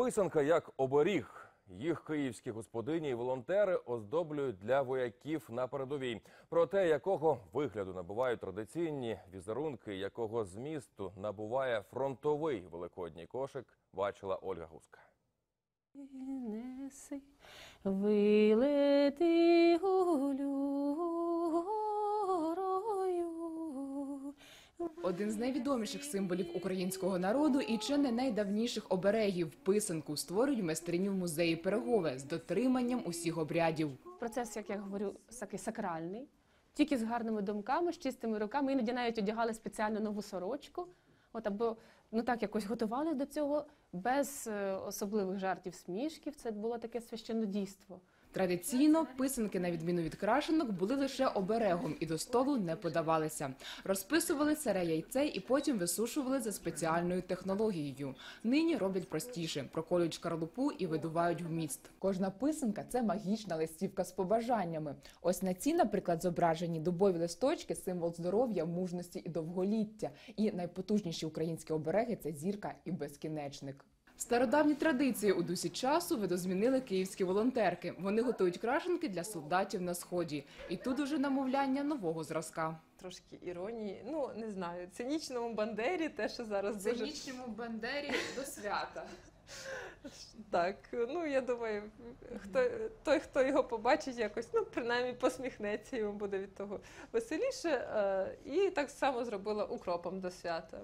Писанка як оберіг. Їх київські господині і волонтери оздоблюють для вояків на передовій. Про те, якого вигляду набувають традиційні візерунки, якого змісту набуває фронтовий великодній кошик, бачила Ольга Гуска. Неси, вилети Один з найвідоміших символів українського народу і чи не найдавніших оберегів писанку створюють майстрині в музеї Перегове з дотриманням усіх обрядів. Процес, як я говорю, такий сакральний. Тільки з гарними думками, з чистими руками. Іноді навіть одягали спеціально нову сорочку. От або ну так якось готували до цього без е, особливих жартів, смішків. Це було таке священнодійство. Традиційно писанки, на відміну від крашенок, були лише оберегом і до столу не подавалися. Розписували сире яйце і потім висушували за спеціальною технологією. Нині роблять простіше, проколюють шкарлупу і видувають вміст. Кожна писанка це магічна листівка з побажаннями. Ось на цій, наприклад, зображені дубові листочки, символ здоров'я, мужності і довголіття. І найпотужніші українські обереги це зірка і безкінечник. Стародавні традиції у дусі часу видозмінили київські волонтерки. Вони готують крашенки для солдатів на сході. І тут уже намовляння нового зразка. Трошки іронії, ну не знаю, цинічному бандері, те, що зараз дуже бандері до свята. так. Ну я думаю, хто той, хто його побачить, якось ну принаймні посміхнеться, йому буде від того веселіше. Е, І так само зробила укропом до свята.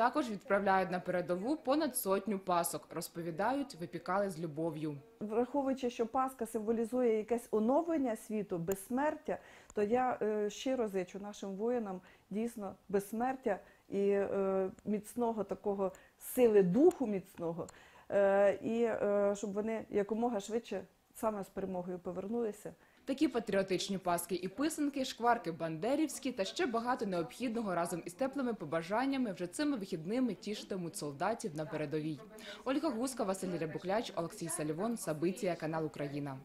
Також відправляють на передову понад сотню пасок. Розповідають, випікали з любов'ю. Враховуючи, що Пасха символізує якесь оновлення світу, безсмертя, то я е, щиро зичу нашим воїнам дійсно безсмертя і е, міцного такого сили духу міцного, е, і щоб вони якомога швидше саме з перемогою повернулися. Такі патріотичні паски і писанки, шкварки бандерівські та ще багато необхідного разом із теплими побажаннями вже цими вихідними тішитимуть солдатів на передовій. Ольга Гуска, Василь Рябухляч, Олексій Салівон, Сабиція, канал Україна.